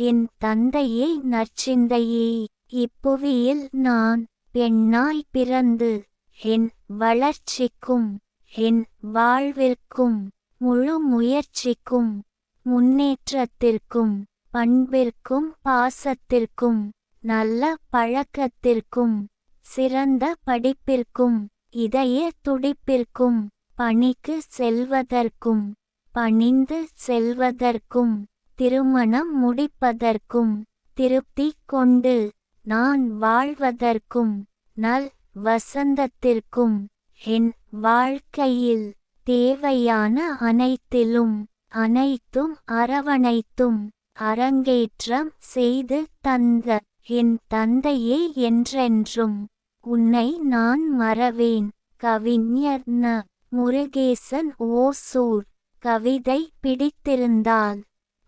என் தந்தையே நற்சிந்தையே இப்புவியில் நான் பெண்ணாய் பிறந்து என் வளர்ச்சிக்கும் என் வாழ்விற்கும் முழு முயற்சிக்கும் முன்னேற்றத்திற்கும் பண்பிற்கும் பாசத்திற்கும் நல்ல பழக்கத்திற்கும் சிறந்த படிப்பிற்கும் இதய துடிப்பிற்கும் பணிக்கு செல்வதற்கும் பணிந்து செல்வதற்கும் திருமணம் முடிப்பதற்கும் திருப்தி கொண்டு நான் வாழ்வதற்கும் நல் வசந்தத்திற்கும் என் வாழ்க்கையில் தேவையான அனைத்திலும் அனைத்தும் அரவணைத்தும் அரங்கேற்றம் செய்து தந்த என் தந்தையே என்றென்றும் உன்னை நான் மறவேன். கவிஞர் ந. முருகேசன் ஓசூர் கவிதை பிடித்திருந்தால்.